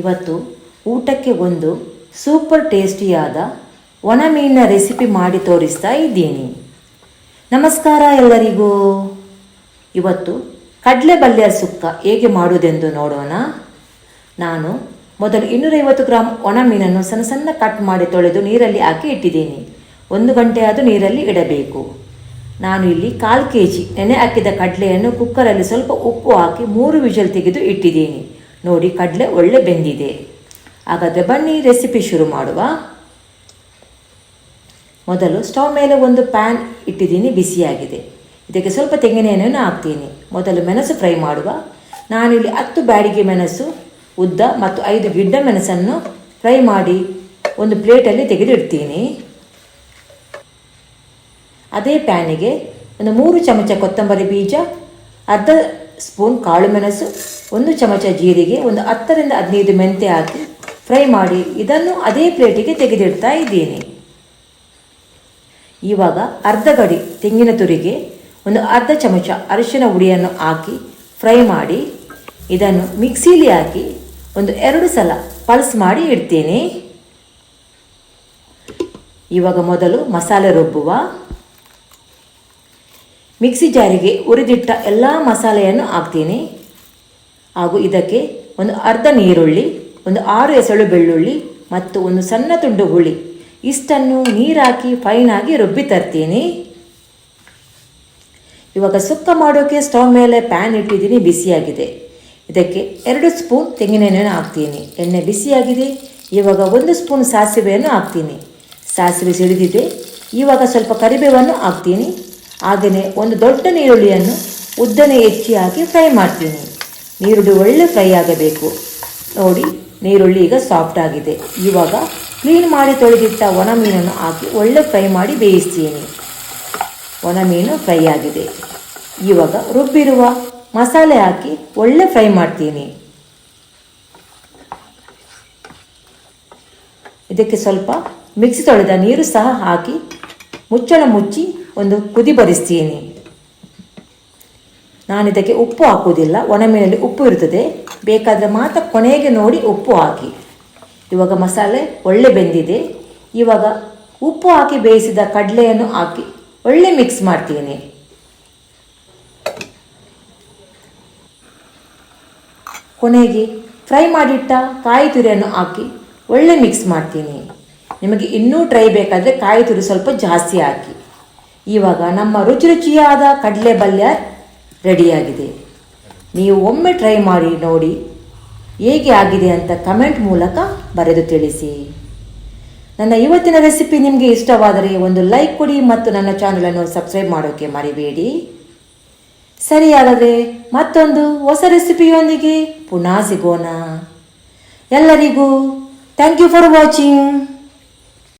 ಇವತ್ತು ಊಟಕ್ಕೆ ಒಂದು ಸೂಪರ್ ಟೇಸ್ಟಿಯಾದ ಒಣ ಮೀನಿನ ರೆಸಿಪಿ ಮಾಡಿ ತೋರಿಸ್ತಾ ಇದ್ದೀನಿ. ನಮಸ್ಕಾರ ಎಲ್ಲರಿಗೂ. ಇವತ್ತು ಕಡಲೆ ಬಲ್ಯ ಸುಕ್ಕ ಹೇಗೆ ಮಾಡುವುದೆಂದು ನೋಡೋಣ. ನಾನು ಮೊದಲು ಇನ್ನೂರೈವತ್ತು ಗ್ರಾಮ್ ಒಣ ಮೀನನ್ನು ಸಣ್ಣ ಸಣ್ಣ ಕಟ್ ಮಾಡಿ ತೊಳೆದು ನೀರಲ್ಲಿ ಹಾಕಿ ಇಟ್ಟಿದ್ದೀನಿ. ಒಂದು ಗಂಟೆ ಆದರೂ ನೀರಲ್ಲಿ ಇಡಬೇಕು. ನಾನು ಇಲ್ಲಿ ಕಾಲು ಕೆ ಜಿ ನೆನೆ ಹಾಕಿದ ಕಡಲೆಯನ್ನು ಕುಕ್ಕರಲ್ಲಿ ಸ್ವಲ್ಪ ಉಪ್ಪು ಹಾಕಿ ಮೂರು ವಿಷಲ್ ತೆಗೆದು ಇಟ್ಟಿದ್ದೀನಿ. ನೋಡಿ ಕಡಲೆ ಒಳ್ಳೆ ಬೆಂದಿದೆ. ಹಾಗಾದರೆ ಬನ್ನಿ ರೆಸಿಪಿ ಶುರು ಮಾಡುವ. ಮೊದಲು ಸ್ಟವ್ ಮೇಲೆ ಒಂದು ಪ್ಯಾನ್ ಇಟ್ಟಿದ್ದೀನಿ, ಬಿಸಿಯಾಗಿದೆ. ಇದಕ್ಕೆ ಸ್ವಲ್ಪ ತೆಂಗಿನ ಎಣ್ಣೆಯನ್ನು ಹಾಕ್ತೀನಿ. ಮೊದಲು ಮೆಣಸು ಫ್ರೈ ಮಾಡುವ. ನಾನಿಲ್ಲಿ ಹತ್ತು ಬ್ಯಾಡಿಗೆ ಮೆಣಸು, ಉದ್ದ ಮತ್ತು ಐದು ಗಿಡ್ಡ ಮೆಣಸನ್ನು ಫ್ರೈ ಮಾಡಿ ಒಂದು ಪ್ಲೇಟಲ್ಲಿ ತೆಗೆದಿಡ್ತೀನಿ. ಅದೇ ಪ್ಯಾನಿಗೆ ಒಂದು ಮೂರು ಚಮಚ ಕೊತ್ತಂಬರಿ ಬೀಜ, ಅರ್ಧ ಸ್ಪೂನ್, ಕಾಳು ಮೆಣಸು, ಒಂದು ಚಮಚ ಜೀರಿಗೆ, ಒಂದು ಹತ್ತರಿಂದ ಹದಿನೈದು ಮೆಂತೆ ಹಾಕಿ ಫ್ರೈ ಮಾಡಿ ಇದನ್ನು ಅದೇ ಪ್ಲೇಟಿಗೆ ತೆಗೆದಿಡ್ತಾ ಇದ್ದೀನಿ. ಇವಾಗ ಅರ್ಧ ಗಡಿ ತೆಂಗಿನ ತುರಿಗೆ, ಒಂದು ಅರ್ಧ ಚಮಚ ಅರಿಶಿನ ಹುಡಿಯನ್ನು ಹಾಕಿ ಫ್ರೈ ಮಾಡಿ ಇದನ್ನು ಮಿಕ್ಸಿಲಿ ಹಾಕಿ ಒಂದು ಎರಡು ಸಲ ಪಲ್ಸ್ ಮಾಡಿ ಇಡ್ತೀನಿ. ಇವಾಗ ಮೊದಲು ಮಸಾಲೆ ರುಬ್ಬುವ. ಮಿಕ್ಸಿ ಜಾರಿಗೆ ಉರಿದಿಟ್ಟ ಎಲ್ಲ ಮಸಾಲೆಯನ್ನು ಹಾಕ್ತೀನಿ. ಹಾಗೂ ಇದಕ್ಕೆ ಒಂದು ಅರ್ಧ ನೀರುಳ್ಳಿ, ಒಂದು ಆರು ಎಸಳು ಬೆಳ್ಳುಳ್ಳಿ ಮತ್ತು ಒಂದು ಸಣ್ಣ ತುಂಡು ಹುಳಿ. ಇಷ್ಟನ್ನು ನೀರಾಕಿ ಫೈನಾಗಿ ರುಬ್ಬಿ ತರ್ತೀನಿ. ಇವಾಗ ಸುಕ್ಕ ಮಾಡೋಕ್ಕೆ ಸ್ಟವ್ ಮೇಲೆ ಪ್ಯಾನ್ ಇಟ್ಟಿದ್ದೀನಿ, ಬಿಸಿಯಾಗಿದೆ. ಇದಕ್ಕೆ ಎರಡು ಸ್ಪೂನ್ ತೆಂಗಿನ ಎಣ್ಣೆಯನ್ನು ಹಾಕ್ತೀನಿ. ಎಣ್ಣೆ ಬಿಸಿಯಾಗಿದೆ. ಇವಾಗ ಒಂದು ಸ್ಪೂನ್ ಸಾಸಿವೆಯನ್ನು ಹಾಕ್ತೀನಿ. ಸಾಸಿವೆ ಸಿಡಿದಿದೆ. ಇವಾಗ ಸ್ವಲ್ಪ ಕರಿಬೇವನ್ನು ಹಾಕ್ತೀನಿ. ಹಾಗೆಯೇ ಒಂದು ದೊಡ್ಡ ನೀರುಳ್ಳಿಯನ್ನು ಉದ್ದನೆ ಹೆಚ್ಚಿ ಹಾಕಿ ಫ್ರೈ ಮಾಡ್ತೀನಿ. ನೀರುಳ್ಳಿ ಒಳ್ಳೆ ಫ್ರೈ ಆಗಬೇಕು. ನೋಡಿ, ನೀರುಳ್ಳಿ ಈಗ ಸಾಫ್ಟ್ ಆಗಿದೆ. ಇವಾಗ ಕ್ಲೀನ್ ಮಾಡಿ ತೊಳೆದಿಟ್ಟ ಒಣ ಮೀನನ್ನು ಹಾಕಿ ಒಳ್ಳೆ ಫ್ರೈ ಮಾಡಿ ಬೇಯಿಸ್ತೀನಿ. ಒಣ ಮೀನು ಫ್ರೈ ಆಗಿದೆ. ಇವಾಗ ರುಬ್ಬಿರುವ ಮಸಾಲೆ ಹಾಕಿ ಒಳ್ಳೆ ಫ್ರೈ ಮಾಡ್ತೀನಿ. ಇದಕ್ಕೆ ಸ್ವಲ್ಪ ಮಿಕ್ಸಿ ತೊಳೆದ ನೀರು ಸಹ ಹಾಕಿ ಮುಚ್ಚಳ ಮುಚ್ಚಿ ಒಂದು ಕುದಿ ಬರಿಸ್ತೀನಿ ನಾನು ಇದಕ್ಕೆ ಉಪ್ಪು ಹಾಕುವುದಿಲ್ಲ. ಒಣ ಮೀನಲ್ಲಿ ಉಪ್ಪು ಇರುತ್ತದೆ. ಬೇಕಾದರೆ ಮಾತ್ರ ಕೊನೆಗೆ ನೋಡಿ ಉಪ್ಪು ಹಾಕಿ. ಇವಾಗ ಮಸಾಲೆ ಒಳ್ಳೆ ಬೆಂದಿದೆ. ಇವಾಗ ಉಪ್ಪು ಹಾಕಿ ಬೇಯಿಸಿದ ಕಡಲೆಯನ್ನು ಹಾಕಿ. ಒಳ್ಳೆ ಮಿಕ್ಸ್ ಮಾಡ್ತೀನಿ. ಕೊನೆಗೆ ಫ್ರೈ ಮಾಡಿಟ್ಟ ಕಾಯಿ ತುರಿಯನ್ನು ಹಾಕಿ. ಒಳ್ಳೆ ಮಿಕ್ಸ್ ಮಾಡ್ತೀನಿ. ನಿಮಗೆ ಇನ್ನೂ ಟ್ರೈ ಬೇಕಾದರೆ ಕಾಯಿ ತುರಿ ಸ್ವಲ್ಪ ಜಾಸ್ತಿ ಹಾಕಿ. ಇವಾಗ ನಮ್ಮ ರುಚಿ ರುಚಿಯಾದ ಕಡಲೆ ಬಲ್ಯ ರೆಡಿಯಾಗಿದೆ. ನೀವು ಒಮ್ಮೆ ಟ್ರೈ ಮಾಡಿ ನೋಡಿ ಹೇಗೆ ಆಗಿದೆ ಅಂತ ಕಮೆಂಟ್ ಮೂಲಕ ಬರೆದು ತಿಳಿಸಿ. ನನ್ನ ಇವತ್ತಿನ ರೆಸಿಪಿ ನಿಮಗೆ ಇಷ್ಟವಾದರೆ ಒಂದು ಲೈಕ್ ಕೊಡಿ ಮತ್ತು ನನ್ನ ಚಾನಲನ್ನು ಸಬ್ಸ್ಕ್ರೈಬ್ ಮಾಡೋಕ್ಕೆ ಮರಿಬೇಡಿ. ಹಾಗಾದರೆ ಮತ್ತೊಂದು ಹೊಸ ರೆಸಿಪಿಯೊಂದಿಗೆ ಪುನಃ ಸಿಗೋಣ. ಎಲ್ಲರಿಗೂ ಥ್ಯಾಂಕ್ ಯು ಫಾರ್ ವಾಚಿಂಗ್